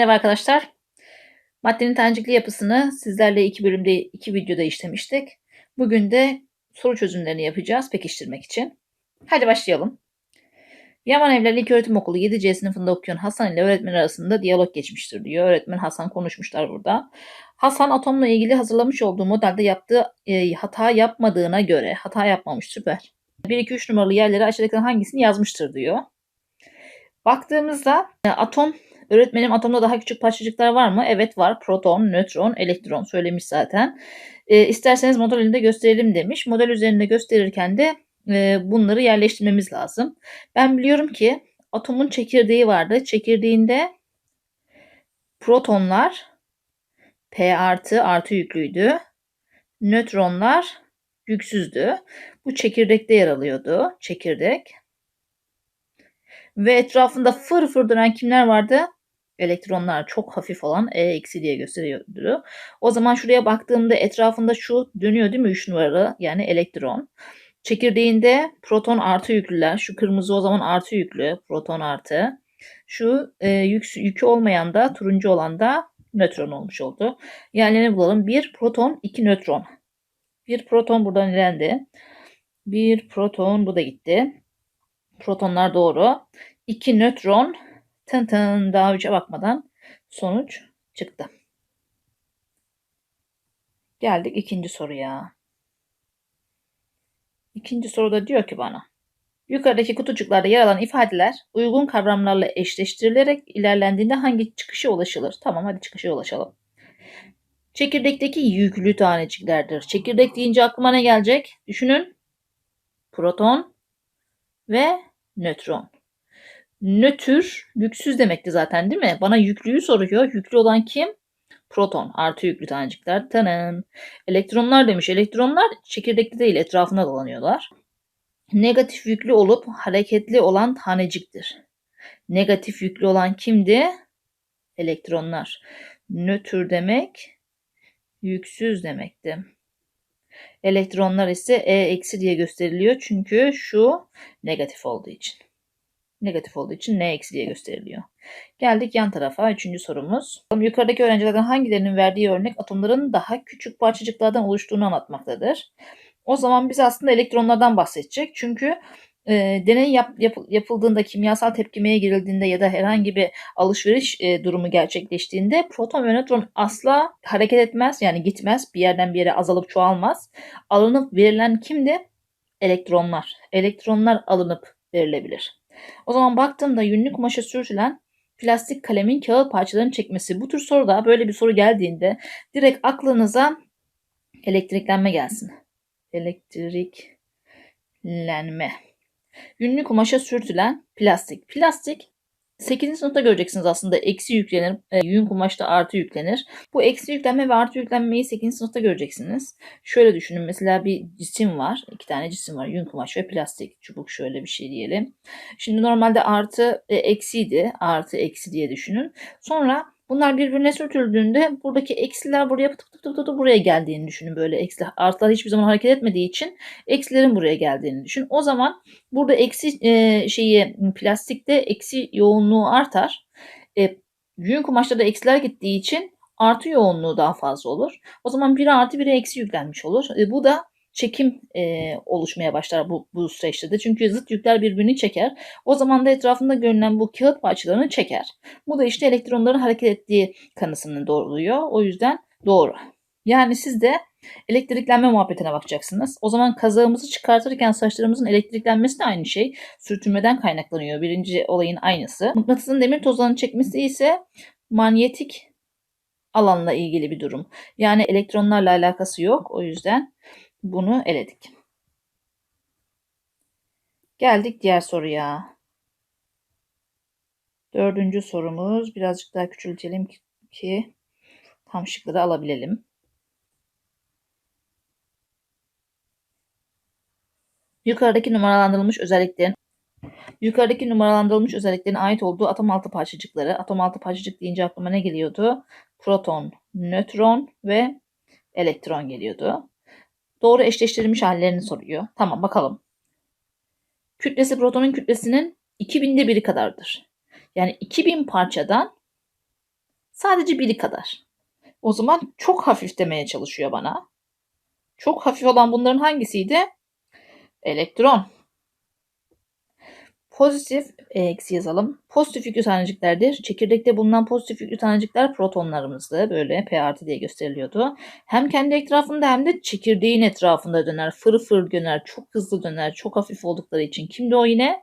Merhaba arkadaşlar. Maddenin tanecikli yapısını sizlerle iki bölümde, iki videoda işlemiştik. Bugün de soru çözümlerini yapacağız pekiştirmek için. Hadi başlayalım. Yaman Evler İlköğretim Okulu 7C sınıfında okuyan Hasan ile öğretmen arasında diyalog geçmiştir diyor. Öğretmen Hasan konuşmuşlar burada. Hasan atomla ilgili hazırlamış olduğu modelde yaptığı e, hata yapmadığına göre hata yapmamış süper. 1, 2, 3 numaralı yerlere aşağıdakilerden hangisini yazmıştır diyor. Baktığımızda e, atom Öğretmenim atomda daha küçük parçacıklar var mı? Evet var. Proton, nötron, elektron söylemiş zaten. E, isterseniz model elinde gösterelim demiş. Model üzerinde gösterirken de e, bunları yerleştirmemiz lazım. Ben biliyorum ki atomun çekirdeği vardı. Çekirdeğinde protonlar P artı artı yüklüydü. Nötronlar yüksüzdü. Bu çekirdekte yer alıyordu. Çekirdek. Ve etrafında fır fır dönen kimler vardı? Elektronlar çok hafif olan E eksi diye gösteriyordu. O zaman şuraya baktığımda etrafında şu dönüyor değil mi 3 numaralı yani elektron. Çekirdeğinde proton artı yüklüler. Şu kırmızı o zaman artı yüklü. Proton artı. Şu e, yük, yükü olmayan da turuncu olan da nötron olmuş oldu. Yani ne bulalım? Bir proton, iki nötron. Bir proton buradan ilendi. Bir proton bu da gitti. Protonlar doğru. İki nötron Tın tın daha önce bakmadan sonuç çıktı. Geldik ikinci soruya. İkinci soruda diyor ki bana. Yukarıdaki kutucuklarda yer alan ifadeler uygun kavramlarla eşleştirilerek ilerlendiğinde hangi çıkışa ulaşılır? Tamam hadi çıkışa ulaşalım. Çekirdekteki yüklü taneciklerdir. Çekirdek deyince aklıma ne gelecek? Düşünün. Proton ve nötron nötr yüksüz demekti zaten değil mi? Bana yüklüyü soruyor. Yüklü olan kim? Proton artı yüklü tanecikler. Tanın. Elektronlar demiş. Elektronlar çekirdekli değil etrafına dolanıyorlar. Negatif yüklü olup hareketli olan taneciktir. Negatif yüklü olan kimdi? Elektronlar. Nötr demek yüksüz demekti. Elektronlar ise E eksi diye gösteriliyor çünkü şu negatif olduğu için negatif olduğu için n eksi diye gösteriliyor. Geldik yan tarafa. Üçüncü sorumuz. Yukarıdaki öğrencilerden hangilerinin verdiği örnek atomların daha küçük parçacıklardan oluştuğunu anlatmaktadır. O zaman biz aslında elektronlardan bahsedecek. Çünkü e, deney yap, yap, yapıldığında, kimyasal tepkimeye girildiğinde ya da herhangi bir alışveriş e, durumu gerçekleştiğinde proton ve nötron asla hareket etmez. Yani gitmez. Bir yerden bir yere azalıp çoğalmaz. Alınıp verilen kimdi? Elektronlar. Elektronlar alınıp verilebilir. O zaman baktığımda yünlü kumaşa sürtülen plastik kalemin kağıt parçalarını çekmesi. Bu tür soruda böyle bir soru geldiğinde direkt aklınıza elektriklenme gelsin. Elektriklenme. Yünlü kumaşa sürtülen plastik. Plastik 8. sınıfta göreceksiniz aslında eksi yüklenir. E, yün kumaşta artı yüklenir. Bu eksi yüklenme ve artı yüklenmeyi 8. sınıfta göreceksiniz. Şöyle düşünün mesela bir cisim var. iki tane cisim var. Yün kumaş ve plastik. Çubuk şöyle bir şey diyelim. Şimdi normalde artı e, eksiydi. Artı eksi diye düşünün. Sonra Bunlar birbirine sürtüldüğünde buradaki eksiler buraya pıtık pıtık pıtık buraya geldiğini düşünün böyle eksi artılar hiçbir zaman hareket etmediği için eksilerin buraya geldiğini düşün. O zaman burada eksi e, şeyi plastikte eksi yoğunluğu artar. E, yün kumaşta da eksiler gittiği için artı yoğunluğu daha fazla olur. O zaman biri artı biri eksi yüklenmiş olur. E, bu da çekim e, oluşmaya başlar bu, bu süreçte de. Çünkü zıt yükler birbirini çeker. O zaman da etrafında görünen bu kağıt parçalarını çeker. Bu da işte elektronların hareket ettiği kanısını doğruluyor. O yüzden doğru. Yani siz de elektriklenme muhabbetine bakacaksınız. O zaman kazağımızı çıkartırken saçlarımızın elektriklenmesi de aynı şey. Sürtünmeden kaynaklanıyor. Birinci olayın aynısı. Mıknatısın demir tozlarını çekmesi ise manyetik alanla ilgili bir durum. Yani elektronlarla alakası yok. O yüzden bunu eledik. Geldik diğer soruya. Dördüncü sorumuz. Birazcık daha küçültelim ki tam şıkları alabilelim. Yukarıdaki numaralandırılmış özelliklerin Yukarıdaki numaralandırılmış özelliklerin ait olduğu atom altı parçacıkları. Atom altı parçacık deyince aklıma ne geliyordu? Proton, nötron ve elektron geliyordu. Doğru eşleştirilmiş hallerini soruyor. Tamam bakalım. Kütlesi protonun kütlesinin 2000'de biri kadardır. Yani 2000 parçadan Sadece biri kadar. O zaman çok hafif demeye çalışıyor bana. Çok hafif olan bunların hangisiydi? Elektron. Pozitif e, eksi yazalım. Pozitif yüklü taneciklerdir. Çekirdekte bulunan pozitif yüklü tanecikler protonlarımızdı. Böyle P artı diye gösteriliyordu. Hem kendi etrafında hem de çekirdeğin etrafında döner. Fır fır döner. Çok hızlı döner. Çok hafif oldukları için. Kimdi o yine?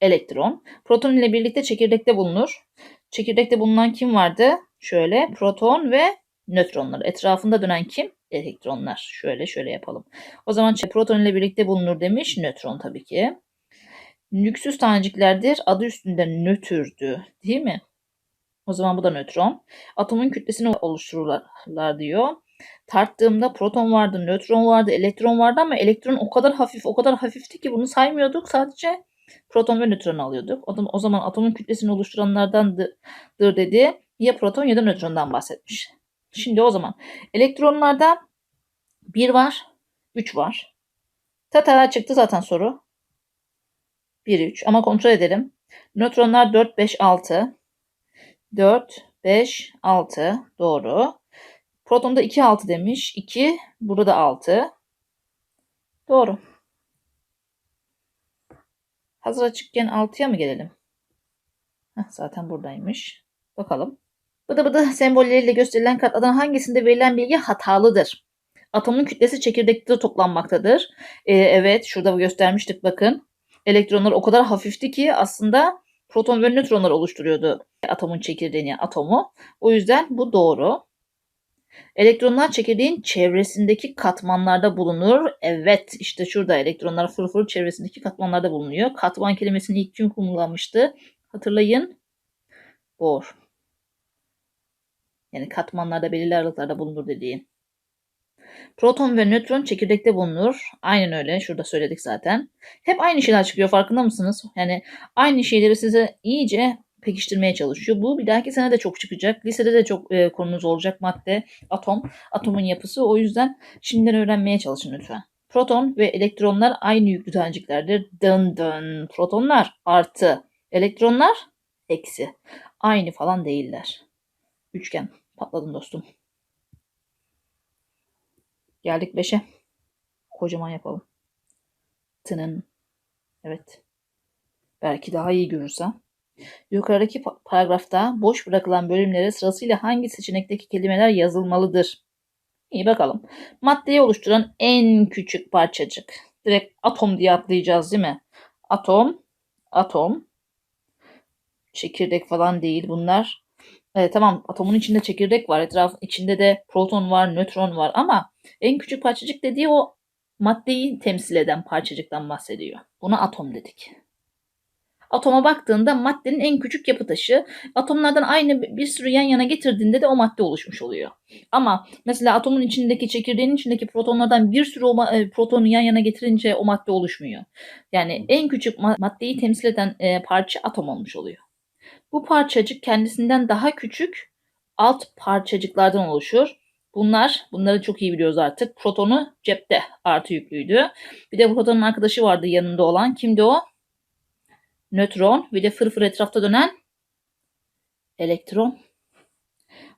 Elektron. Proton ile birlikte çekirdekte bulunur. Çekirdekte bulunan kim vardı? Şöyle proton ve nötronlar. Etrafında dönen kim? Elektronlar. Şöyle şöyle yapalım. O zaman proton ile birlikte bulunur demiş. Nötron tabii ki. Nüksüz taneciklerdir. Adı üstünde nötrdü. Değil mi? O zaman bu da nötron. Atomun kütlesini oluştururlar diyor. Tarttığımda proton vardı, nötron vardı, elektron vardı ama elektron o kadar hafif, o kadar hafifti ki bunu saymıyorduk. Sadece proton ve nötron alıyorduk. O zaman atomun kütlesini oluşturanlardandır dedi. Ya proton ya da nötrondan bahsetmiş. Şimdi o zaman elektronlarda 1 var, 3 var. Tata çıktı zaten soru. 1, 3 ama kontrol edelim. Nötronlar 4, 5, 6. 4, 5, 6 doğru. Protonda 2, 6 demiş. 2, burada 6. Doğru. Hazır açıkken 6'ya mı gelelim? Heh, zaten buradaymış. Bakalım. Bıdı bıdı sembolleriyle gösterilen katlardan hangisinde verilen bilgi hatalıdır? Atomun kütlesi çekirdekte toplanmaktadır. Ee, evet şurada göstermiştik bakın. Elektronlar o kadar hafifti ki aslında proton ve nötronlar oluşturuyordu atomun çekirdeğini, atomu. O yüzden bu doğru. Elektronlar çekirdeğin çevresindeki katmanlarda bulunur. Evet işte şurada elektronlar fırfır çevresindeki katmanlarda bulunuyor. Katman kelimesini ilk kim kullanmıştı? Hatırlayın. Bohr. Yani katmanlarda belirli aralıklarda bulunur dediğin. Proton ve nötron çekirdekte bulunur. Aynen öyle. Şurada söyledik zaten. Hep aynı şeyler çıkıyor farkında mısınız? Yani aynı şeyleri size iyice pekiştirmeye çalışıyor. Bu bir dahaki sene de çok çıkacak. Lisede de çok e, konunuz olacak madde, atom, atomun yapısı. O yüzden şimdiden öğrenmeye çalışın lütfen. Proton ve elektronlar aynı yüklü taneciklerdir. Dın dın. Protonlar artı, elektronlar eksi. Aynı falan değiller. Üçgen. Patladım dostum. Geldik 5'e. Kocaman yapalım. Tının. Evet. Belki daha iyi görürsem. Yukarıdaki paragrafta boş bırakılan bölümlere sırasıyla hangi seçenekteki kelimeler yazılmalıdır? İyi bakalım. Maddeyi oluşturan en küçük parçacık. Direkt atom diye atlayacağız değil mi? Atom, atom, çekirdek falan değil bunlar. Evet, tamam atomun içinde çekirdek var. Etraf içinde de proton var, nötron var ama en küçük parçacık dediği o maddeyi temsil eden parçacıktan bahsediyor. Buna atom dedik. Atoma baktığında maddenin en küçük yapı taşı. Atomlardan aynı bir sürü yan yana getirdiğinde de o madde oluşmuş oluyor. Ama mesela atomun içindeki çekirdeğin içindeki protonlardan bir sürü o e, protonu yan yana getirince o madde oluşmuyor. Yani en küçük maddeyi temsil eden e, parça atom olmuş oluyor. Bu parçacık kendisinden daha küçük alt parçacıklardan oluşur. Bunlar, bunları çok iyi biliyoruz artık. Protonu cepte artı yüklüydü. Bir de protonun arkadaşı vardı yanında olan. Kimdi o? Nötron. Bir de fırfır etrafta dönen elektron.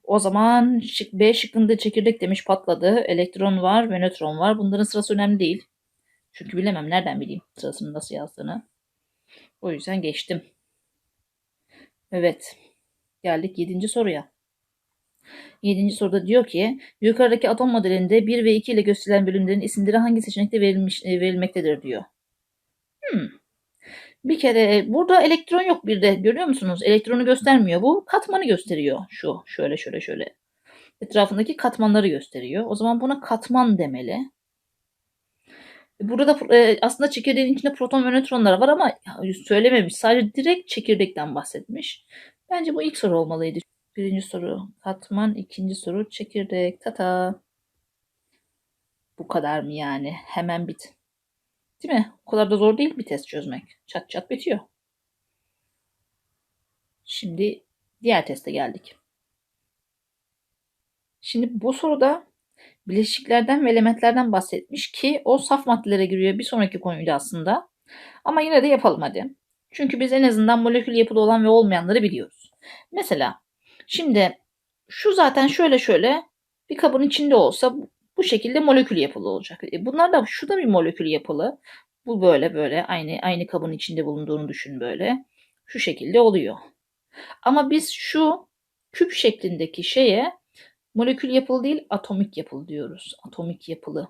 O zaman B şıkkında çekirdek demiş patladı. Elektron var ve nötron var. Bunların sırası önemli değil. Çünkü bilemem. Nereden bileyim sırasını nasıl yazdığını. O yüzden geçtim. Evet. Geldik 7. soruya. 7. soruda diyor ki yukarıdaki atom modelinde 1 ve 2 ile gösterilen bölümlerin isimleri hangi seçenekte verilmiş, e, verilmektedir diyor. Hmm. Bir kere burada elektron yok bir de görüyor musunuz? Elektronu göstermiyor. Bu katmanı gösteriyor. Şu şöyle şöyle şöyle. Etrafındaki katmanları gösteriyor. O zaman buna katman demeli. Burada da e, aslında çekirdeğin içinde proton ve nötronlar var ama söylememiş. Sadece direkt çekirdekten bahsetmiş. Bence bu ilk soru olmalıydı. Birinci soru katman, ikinci soru çekirdek. Tata. Bu kadar mı yani? Hemen bit. Değil mi? O kadar da zor değil bir test çözmek. Çat çat bitiyor. Şimdi diğer teste geldik. Şimdi bu soruda bileşiklerden ve elementlerden bahsetmiş ki o saf maddelere giriyor. Bir sonraki konuydu aslında. Ama yine de yapalım hadi. Çünkü biz en azından molekül yapılı olan ve olmayanları biliyoruz. Mesela şimdi şu zaten şöyle şöyle bir kabın içinde olsa bu şekilde molekül yapılı olacak. E bunlar da şu da bir molekül yapılı. Bu böyle böyle aynı aynı kabın içinde bulunduğunu düşün böyle. Şu şekilde oluyor. Ama biz şu küp şeklindeki şeye molekül yapılı değil atomik yapılı diyoruz. Atomik yapılı.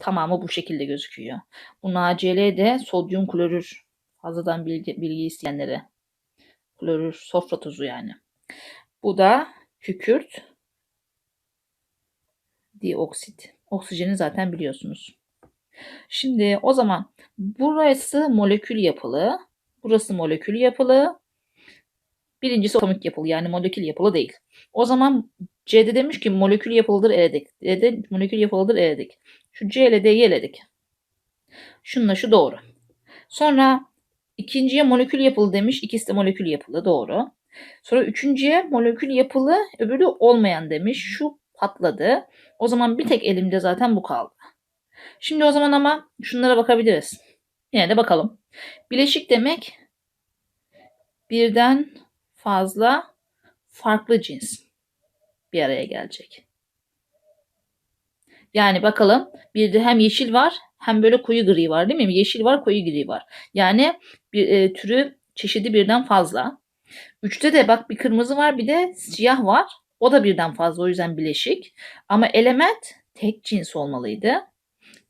Tamamı bu şekilde gözüküyor. Bu NaCl de sodyum klorür. Fazladan bilgi, bilgi isteyenlere. Klorür, sofra tuzu yani. Bu da kükürt dioksit. Oksijeni zaten biliyorsunuz. Şimdi o zaman burası molekül yapılı. Burası molekül yapılı. Birincisi atomik yapılı yani molekül yapılı değil. O zaman C'de demiş ki molekül yapılıdır eledik. D'de molekül yapılıdır eledik. Şu C ile D'yi eledik. Şununla şu doğru. Sonra ikinciye molekül yapılı demiş. İkisi de molekül yapılı doğru. Sonra üçüncüye molekül yapılı öbürü olmayan demiş. Şu patladı. O zaman bir tek elimde zaten bu kaldı. Şimdi o zaman ama şunlara bakabiliriz. Yine de bakalım. Bileşik demek birden fazla farklı cins bir araya gelecek. Yani bakalım bir de hem yeşil var hem böyle koyu gri var değil mi? Yeşil var koyu gri var. Yani bir e, türü çeşidi birden fazla. Üçte de bak bir kırmızı var bir de siyah var. O da birden fazla o yüzden bileşik. Ama element tek cins olmalıydı.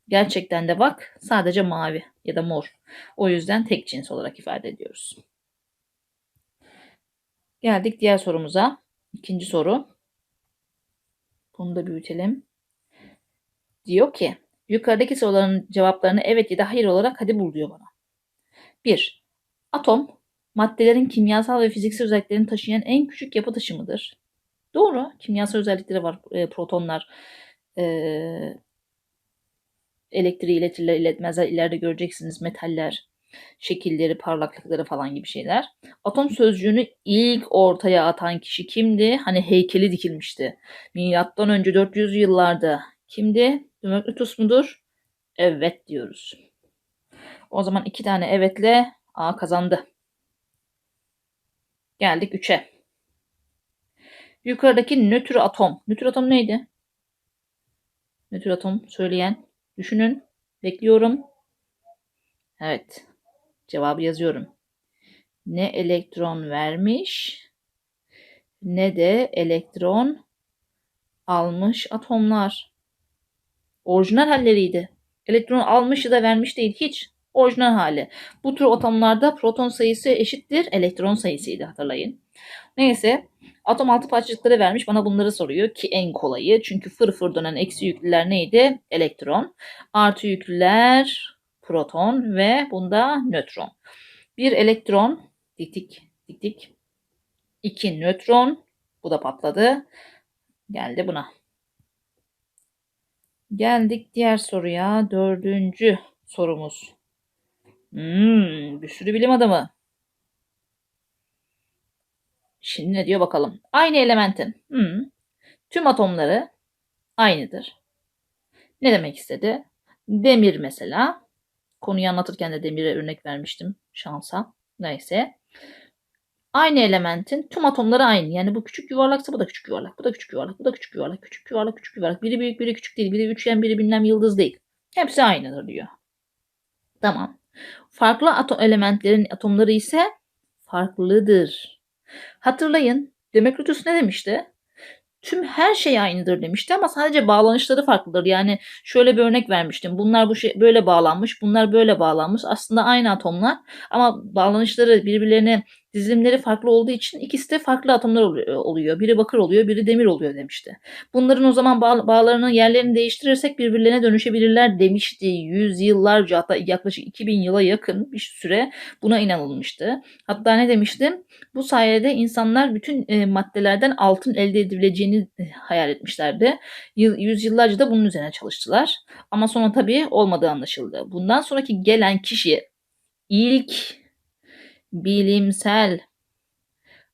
Gerçekten de bak sadece mavi ya da mor. O yüzden tek cins olarak ifade ediyoruz. Geldik diğer sorumuza. İkinci soru. Bunu da büyütelim. Diyor ki yukarıdaki soruların cevaplarını evet ya da hayır olarak hadi bul diyor bana. 1. Atom maddelerin kimyasal ve fiziksel özelliklerini taşıyan en küçük yapı taşımıdır. Doğru. Kimyasal özellikleri var. E, protonlar e, elektriği iletirler, iletmezler. İleride göreceksiniz metaller, şekilleri, parlaklıkları falan gibi şeyler. Atom sözcüğünü ilk ortaya atan kişi kimdi? Hani heykeli dikilmişti. Milattan önce 400 yıllarda. Kimdi? Demokritus mudur? Evet diyoruz. O zaman iki tane evetle A kazandı. Geldik 3'e. Yukarıdaki nötr atom. Nötr atom neydi? Nötr atom söyleyen. Düşünün. Bekliyorum. Evet. Cevabı yazıyorum. Ne elektron vermiş ne de elektron almış atomlar. Orijinal halleriydi. Elektron almış ya da vermiş değil hiç. Orijinal hali. Bu tür atomlarda proton sayısı eşittir elektron sayısıydı hatırlayın. Neyse atom altı parçacıkları vermiş bana bunları soruyor ki en kolayı. Çünkü fır fır dönen eksi yüklüler neydi? Elektron. Artı yüklüler proton ve bunda nötron. Bir elektron dik dik. İki nötron bu da patladı. Geldi buna. Geldik diğer soruya. Dördüncü sorumuz. Hmm, bir sürü bilim adamı. Şimdi ne diyor bakalım. Aynı elementin hmm, tüm atomları aynıdır. Ne demek istedi? Demir mesela. Konuyu anlatırken de demire örnek vermiştim şansa. Neyse. Aynı elementin tüm atomları aynı. Yani bu küçük yuvarlaksa bu da küçük yuvarlak. Bu da küçük yuvarlak. Bu da küçük yuvarlak. Küçük yuvarlak, küçük yuvarlak. Biri büyük, biri küçük değil. Biri üçgen, biri bilmem yıldız değil. Hepsi aynıdır diyor. Tamam. Farklı atom elementlerin atomları ise farklıdır. Hatırlayın Demokritus ne demişti? Tüm her şey aynıdır demişti ama sadece bağlanışları farklıdır. Yani şöyle bir örnek vermiştim. Bunlar bu şey böyle bağlanmış, bunlar böyle bağlanmış. Aslında aynı atomlar ama bağlanışları birbirlerine dizilimleri farklı olduğu için ikisi de farklı atomlar oluyor. Biri bakır oluyor, biri demir oluyor demişti. Bunların o zaman bağ, bağlarının yerlerini değiştirirsek birbirlerine dönüşebilirler demişti. Yüzyıllarca hatta yaklaşık 2000 yıla yakın bir süre buna inanılmıştı. Hatta ne demiştim? Bu sayede insanlar bütün e, maddelerden altın elde edilebileceğini e, hayal etmişlerdi. Yıl, yüzyıllarca da bunun üzerine çalıştılar. Ama sonra tabii olmadığı anlaşıldı. Bundan sonraki gelen kişi ilk bilimsel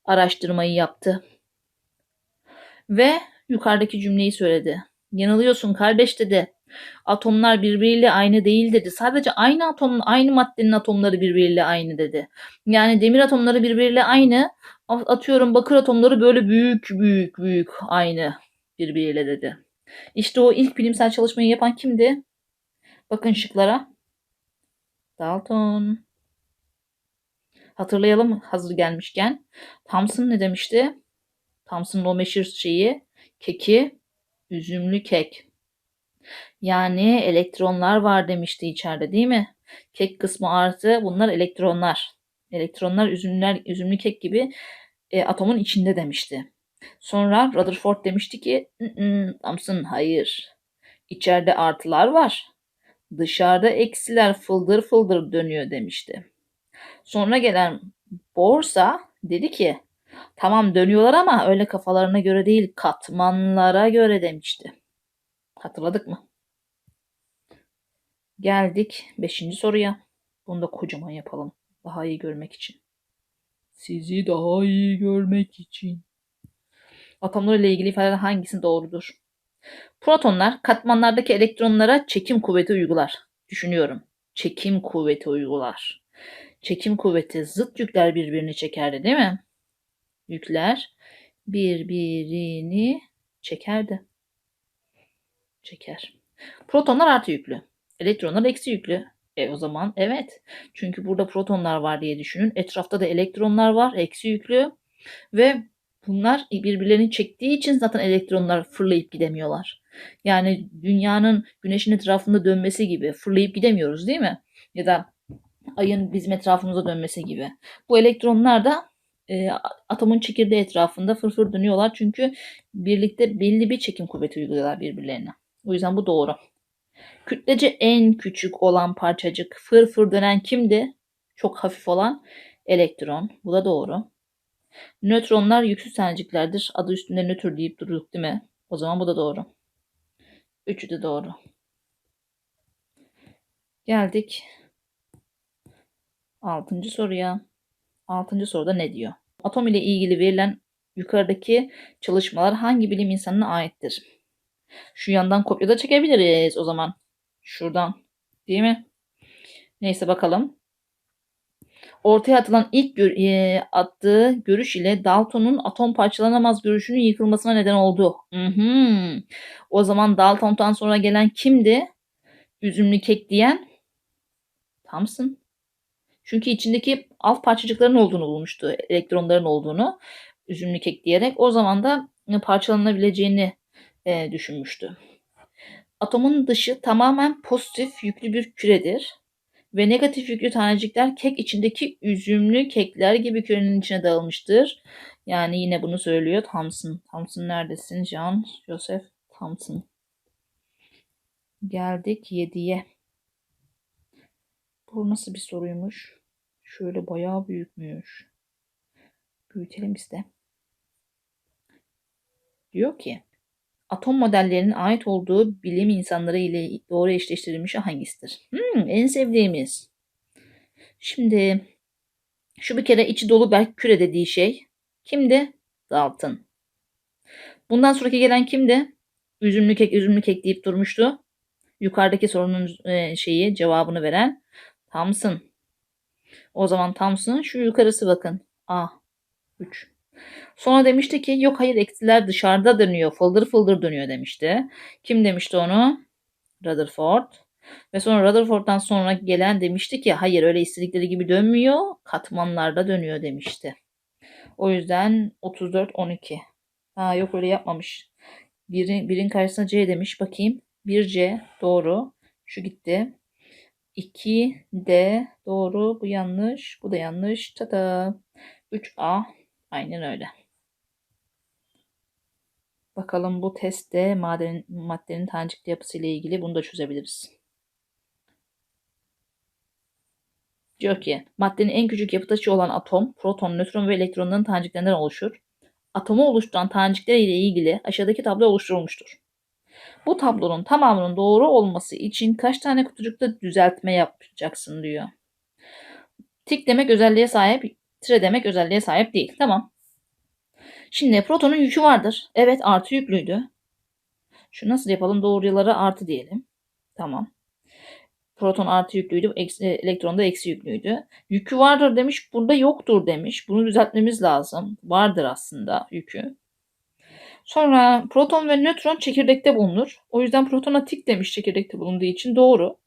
araştırmayı yaptı. Ve yukarıdaki cümleyi söyledi. Yanılıyorsun kardeş dedi. Atomlar birbiriyle aynı değil dedi. Sadece aynı atomun, aynı maddenin atomları birbiriyle aynı dedi. Yani demir atomları birbiriyle aynı. Atıyorum bakır atomları böyle büyük büyük büyük aynı birbiriyle dedi. İşte o ilk bilimsel çalışmayı yapan kimdi? Bakın şıklara. Dalton. Hatırlayalım hazır gelmişken. Thomson ne demişti? Thomson'ın o meşhur şeyi keki üzümlü kek. Yani elektronlar var demişti içeride değil mi? Kek kısmı artı bunlar elektronlar. Elektronlar üzümler, üzümlü kek gibi e, atomun içinde demişti. Sonra Rutherford demişti ki Thomson hayır. İçeride artılar var. Dışarıda eksiler fıldır fıldır dönüyor demişti. Sonra gelen borsa dedi ki tamam dönüyorlar ama öyle kafalarına göre değil katmanlara göre demişti. Hatırladık mı? Geldik 5. soruya. Bunu da kocaman yapalım. Daha iyi görmek için. Sizi daha iyi görmek için. Atomlar ile ilgili ifadeler hangisi doğrudur? Protonlar katmanlardaki elektronlara çekim kuvveti uygular. Düşünüyorum. Çekim kuvveti uygular. Çekim kuvveti zıt yükler birbirini çekerdi değil mi? Yükler birbirini çekerdi. Çeker. Protonlar artı yüklü. Elektronlar eksi yüklü. E o zaman evet. Çünkü burada protonlar var diye düşünün. Etrafta da elektronlar var. Eksi yüklü. Ve bunlar birbirlerini çektiği için zaten elektronlar fırlayıp gidemiyorlar. Yani dünyanın güneşin etrafında dönmesi gibi fırlayıp gidemiyoruz değil mi? Ya da ayın bizim etrafımıza dönmesi gibi. Bu elektronlar da e, atomun çekirdeği etrafında fırfır dönüyorlar. Çünkü birlikte belli bir çekim kuvveti uyguluyorlar birbirlerine. O yüzden bu doğru. Kütlece en küçük olan parçacık fır fır dönen kimdi? Çok hafif olan elektron. Bu da doğru. Nötronlar yüksüz taneciklerdir. Adı üstünde nötr deyip durduk değil mi? O zaman bu da doğru. Üçü de doğru. Geldik altıncı soruya. Altıncı soruda ne diyor? Atom ile ilgili verilen yukarıdaki çalışmalar hangi bilim insanına aittir? Şu yandan kopya da çekebiliriz o zaman. Şuradan. Değil mi? Neyse bakalım. Ortaya atılan ilk gör e, attığı görüş ile Dalton'un atom parçalanamaz görüşünün yıkılmasına neden oldu. Hı hı. O zaman Dalton'dan sonra gelen kimdi? Üzümlü kek diyen Thomson. Çünkü içindeki alt parçacıkların olduğunu bulmuştu. Elektronların olduğunu üzümlü kek diyerek. O zaman da parçalanabileceğini e, düşünmüştü. Atomun dışı tamamen pozitif yüklü bir küredir ve negatif yüklü tanecikler kek içindeki üzümlü kekler gibi kürenin içine dağılmıştır. Yani yine bunu söylüyor Thomson. Thomson neredesin? John Joseph Thomson. Geldik 7'ye. Bu nasıl bir soruymuş? Şöyle bayağı büyükmüş. Büyütelim işte. Diyor ki atom modellerinin ait olduğu bilim insanları ile doğru eşleştirilmiş hangisidir? Hmm, en sevdiğimiz. Şimdi şu bir kere içi dolu belki küre dediği şey kimdi? Dalton. Bundan sonraki gelen kimdi? Üzümlü kek, üzümlü kek deyip durmuştu. Yukarıdaki sorunun e, şeyi, cevabını veren Thomson. O zaman Thomson şu yukarısı bakın. A. 3. Sonra demişti ki yok hayır eksiler dışarıda dönüyor. Fıldır fıldır dönüyor demişti. Kim demişti onu? Rutherford. Ve sonra Rutherford'dan sonra gelen demişti ki hayır öyle istedikleri gibi dönmüyor. Katmanlarda dönüyor demişti. O yüzden 34-12. Ha yok öyle yapmamış. Birin, birin karşısına C demiş. Bakayım. 1C doğru. Şu gitti. 2D doğru. Bu yanlış. Bu da yanlış. Tada. 3A Aynen öyle. Bakalım bu testte maden, maddenin tanecikli yapısı ile ilgili bunu da çözebiliriz. Diyor ki maddenin en küçük yapı taşı olan atom, proton, nötron ve elektronların taneciklerinden oluşur. Atomu oluşturan tanecikler ile ilgili aşağıdaki tablo oluşturulmuştur. Bu tablonun tamamının doğru olması için kaç tane kutucukta düzeltme yapacaksın diyor. Tik demek özelliğe sahip, tire demek özelliğe sahip değil. Tamam. Şimdi protonun yükü vardır. Evet artı yüklüydü. Şu nasıl yapalım? Doğruyaları artı diyelim. Tamam. Proton artı yüklüydü, eksi, elektron da eksi yüklüydü. Yükü vardır demiş, burada yoktur demiş. Bunu düzeltmemiz lazım. Vardır aslında yükü. Sonra proton ve nötron çekirdekte bulunur. O yüzden protona tik demiş çekirdekte bulunduğu için doğru.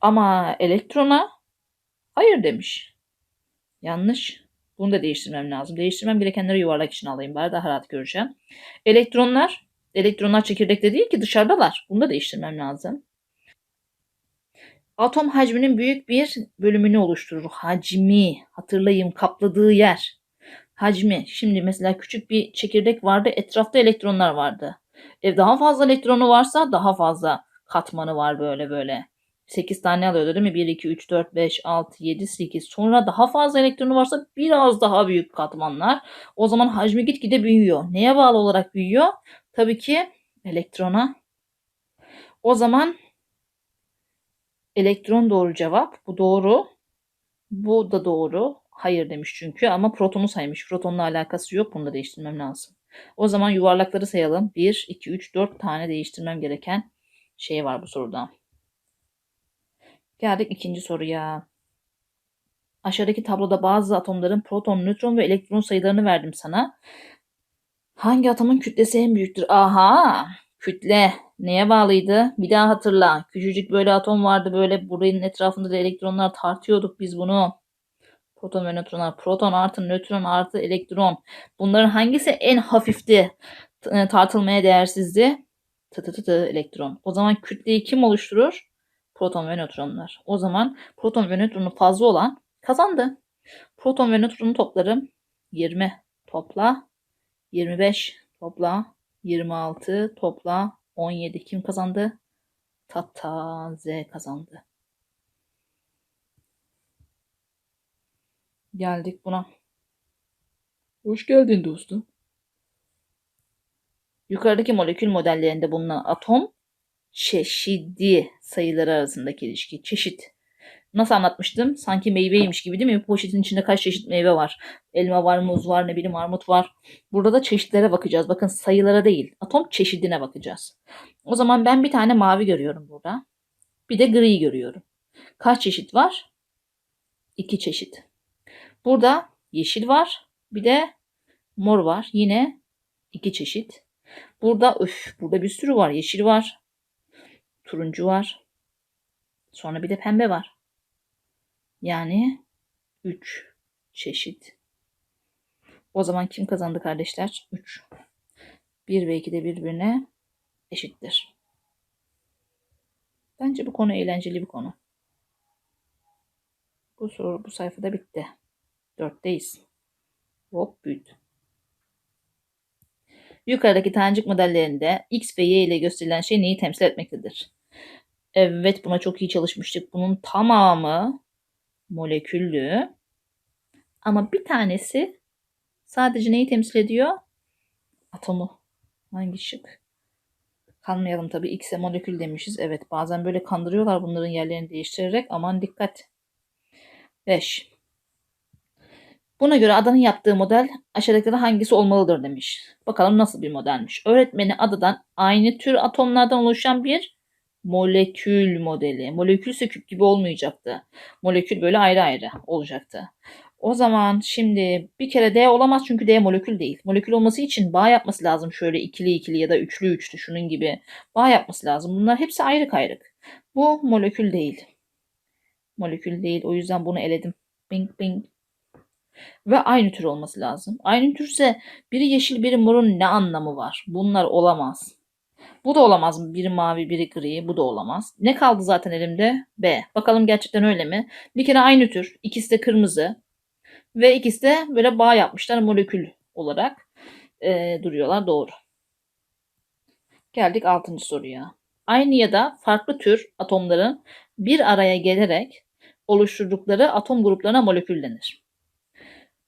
Ama elektrona hayır demiş. Yanlış. Bunu da değiştirmem lazım. Değiştirmem gerekenleri yuvarlak için alayım bari daha rahat göreceğim. Elektronlar, elektronlar çekirdekte değil ki dışarıdalar. Bunu da değiştirmem lazım. Atom hacminin büyük bir bölümünü oluşturur. Hacmi, hatırlayın kapladığı yer. Hacmi. Şimdi mesela küçük bir çekirdek vardı, etrafta elektronlar vardı. E daha fazla elektronu varsa daha fazla katmanı var böyle böyle. 8 tane alıyordu değil mi? 1, 2, 3, 4, 5, 6, 7, 8. Sonra daha fazla elektronu varsa biraz daha büyük katmanlar. O zaman hacmi gitgide büyüyor. Neye bağlı olarak büyüyor? Tabii ki elektrona. O zaman elektron doğru cevap. Bu doğru. Bu da doğru. Hayır demiş çünkü ama protonu saymış. Protonla alakası yok. Bunu da değiştirmem lazım. O zaman yuvarlakları sayalım. 1, 2, 3, 4 tane değiştirmem gereken şey var bu soruda. Geldik ikinci soruya. Aşağıdaki tabloda bazı atomların proton, nötron ve elektron sayılarını verdim sana. Hangi atomun kütlesi en büyüktür? Aha! Kütle neye bağlıydı? Bir daha hatırla. Küçücük böyle atom vardı böyle buranın etrafında da elektronlar tartıyorduk biz bunu. Proton ve nötronlar. Proton artı nötron artı elektron. Bunların hangisi en hafifti? e, Tartılmaya değersizdi. Tı tı tı tı elektron. O zaman kütleyi kim oluşturur? Proton ve nötronlar. O zaman proton ve nötronu fazla olan kazandı. Proton ve nötronun topları 20 topla 25 topla 26 topla 17 kim kazandı? Tata Z kazandı. Geldik buna. Hoş geldin dostum. Yukarıdaki molekül modellerinde bulunan atom çeşidi sayıları arasındaki ilişki. Çeşit. Nasıl anlatmıştım? Sanki meyveymiş gibi değil mi? Bu poşetin içinde kaç çeşit meyve var? Elma var, muz var, ne bileyim armut var. Burada da çeşitlere bakacağız. Bakın sayılara değil. Atom çeşidine bakacağız. O zaman ben bir tane mavi görüyorum burada. Bir de gri görüyorum. Kaç çeşit var? İki çeşit. Burada yeşil var. Bir de mor var. Yine iki çeşit. Burada öf, burada bir sürü var. Yeşil var. Turuncu var. Sonra bir de pembe var. Yani 3 çeşit. O zaman kim kazandı kardeşler? 3. 1 ve 2 de birbirine eşittir. Bence bu konu eğlenceli bir konu. Bu soru bu sayfada bitti. 4'teyiz. Hop büyüdü. Yukarıdaki tanecik modellerinde X ve Y ile gösterilen şey neyi temsil etmektedir? Evet buna çok iyi çalışmıştık. Bunun tamamı moleküllü. Ama bir tanesi sadece neyi temsil ediyor? Atomu. Hangi şık? Kanmayalım tabii. X'e molekül demişiz. Evet bazen böyle kandırıyorlar bunların yerlerini değiştirerek. Aman dikkat. 5. Buna göre adanın yaptığı model aşağıdakilerden hangisi olmalıdır demiş. Bakalım nasıl bir modelmiş. Öğretmeni adadan aynı tür atomlardan oluşan bir molekül modeli. Molekülse küp gibi olmayacaktı. Molekül böyle ayrı ayrı olacaktı. O zaman şimdi bir kere D olamaz çünkü D molekül değil. Molekül olması için bağ yapması lazım şöyle ikili ikili ya da üçlü üçlü şunun gibi. Bağ yapması lazım. Bunlar hepsi ayrı ayrık. Bu molekül değil. Molekül değil. O yüzden bunu eledim. Bing bing. Ve aynı tür olması lazım. Aynı türse biri yeşil biri morun ne anlamı var? Bunlar olamaz. Bu da olamaz? Biri mavi, biri gri. Bu da olamaz. Ne kaldı zaten elimde? B. Bakalım gerçekten öyle mi? Bir kere aynı tür. İkisi de kırmızı. Ve ikisi de böyle bağ yapmışlar molekül olarak e, duruyorlar. Doğru. Geldik altıncı soruya. Aynı ya da farklı tür atomların bir araya gelerek oluşturdukları atom gruplarına molekül denir.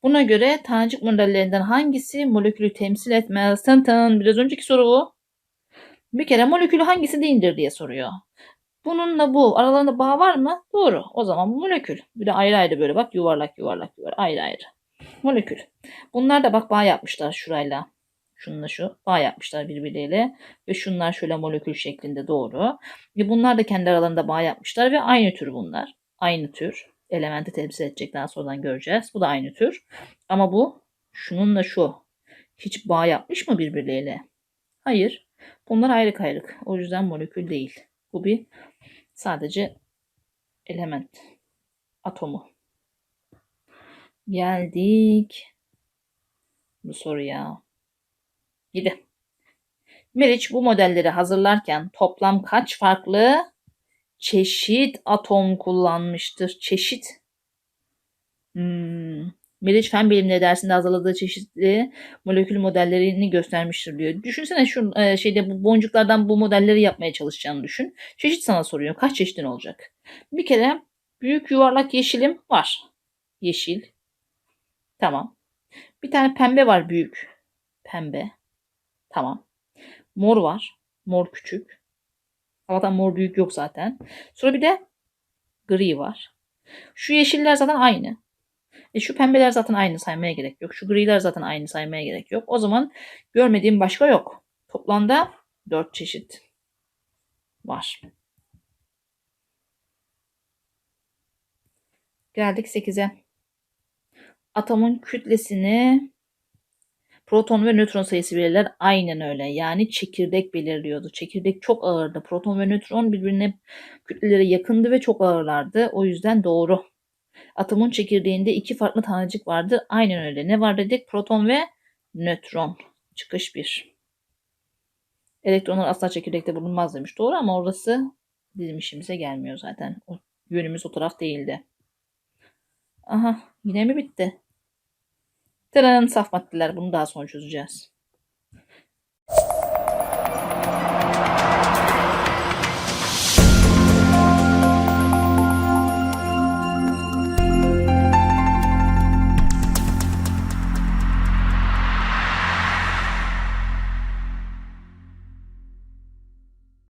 Buna göre tanecik modellerinden hangisi molekülü temsil etmez? Tın tın. Biraz önceki soru bu. Bir kere molekülü hangisi değildir diye soruyor. Bununla bu aralarında bağ var mı? Doğru. O zaman bu molekül. Bir de ayrı ayrı böyle bak yuvarlak yuvarlak yuvarlak ayrı ayrı. Molekül. Bunlar da bak bağ yapmışlar şurayla. Şununla şu bağ yapmışlar birbirleriyle ve şunlar şöyle molekül şeklinde doğru. Ve bunlar da kendi aralarında bağ yapmışlar ve aynı tür bunlar. Aynı tür. Elementi temsil edecek daha sonradan göreceğiz. Bu da aynı tür. Ama bu şununla şu hiç bağ yapmış mı birbirleriyle? Hayır. Bunlar ayrık ayrık. O yüzden molekül değil. Bu bir sadece element. Atomu. Geldik. Bu soruya. 7. Meriç bu modelleri hazırlarken toplam kaç farklı çeşit atom kullanmıştır? Çeşit. Hmm. Meriç fen bilimleri dersinde hazırladığı çeşitli molekül modellerini göstermiştir diyor. Düşünsene şu e, şeyde bu boncuklardan bu modelleri yapmaya çalışacağını düşün. Çeşit sana soruyor. Kaç çeşitin olacak? Bir kere büyük yuvarlak yeşilim var. Yeşil. Tamam. Bir tane pembe var büyük. Pembe. Tamam. Mor var. Mor küçük. Allah'tan mor büyük yok zaten. Sonra bir de gri var. Şu yeşiller zaten aynı. E şu pembeler zaten aynı saymaya gerek yok. Şu griler zaten aynı saymaya gerek yok. O zaman görmediğim başka yok. Toplamda 4 çeşit var. Geldik 8'e. Atomun kütlesini proton ve nötron sayısı belirler. Aynen öyle. Yani çekirdek belirliyordu. Çekirdek çok ağırdı. Proton ve nötron birbirine kütleleri yakındı ve çok ağırlardı. O yüzden doğru. Atomun çekirdeğinde iki farklı tanecik vardı. Aynen öyle. Ne var dedik? Proton ve nötron. Çıkış 1. Elektronlar asla çekirdekte bulunmaz demiş. Doğru ama orası bizim işimize gelmiyor zaten. O, yönümüz o taraf değildi. Aha yine mi bitti? Tren saf maddeler. Bunu daha sonra çözeceğiz.